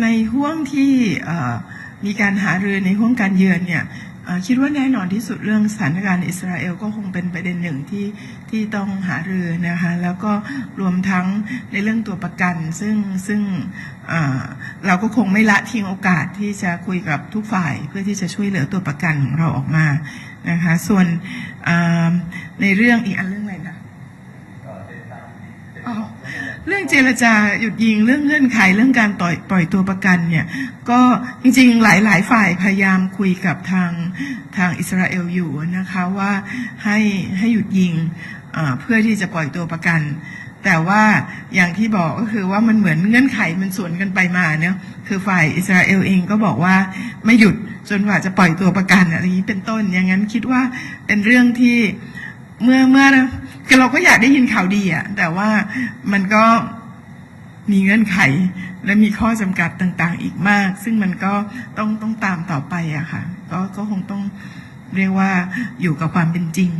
ในห่วงที่มีการหารือในห่วงการเยือนเนี่ยคิดว่าแน่นอนที่สุดเรื่องสถานการณ์อิสราเอลก็คงเป็นประเด็นหนึ่งที่ที่ต้องหารือนะคะแล้วก็รวมทั้งในเรื่องตัวประกัน ซึ่งซึ่งเราก็คงไม่ละทิ้งโอกาสที่จะคุยกับทุกฝ่ายเพื่อที่จะช่วยเหลือตัวประกันของเราออกมานะคะส่วนในเรื่องอีกอันเรื่องอะไรนะ อ๋อ เรื่องเจรจาหยุดยิงเรื่องเงื่อนไขเรื่องการปล่อยปล่อยตัวประกันเนี่ยก็จริงๆหลายๆ ฝ่ายพยายามคุยกับทางทางอิสราเอลอยู่นะคะว่าให้ให้หยุดยิงเพื่อที่จะปล่อยตัวประกัน แต่ว่าอย่างที่บอกก็คือว่ามันเหมือนเงื่อนไขมันสวนกันไปมาเนาะคือฝ่ายอิสราเอลเองก็บอกว่าไม่หยุดจนกว่าจะปล่อยตัวประกันอะไรอย่างนี้เป็นต้นอย่างนั้นคิดว่าเป็นเรื่องที่เมื่อเมื่อ คือเราก็อยากได้ยินข่าวดีอะแต่ว่ามันก็มีเงื่อนไข และมีข้อจำกัดต่างๆ อีกมาก ซึ่งมันก็ต้องต้องตามต่อไปอะค่ะ ก็ก็คงต้องเรียกว่าอยู่กับความเป็นจริง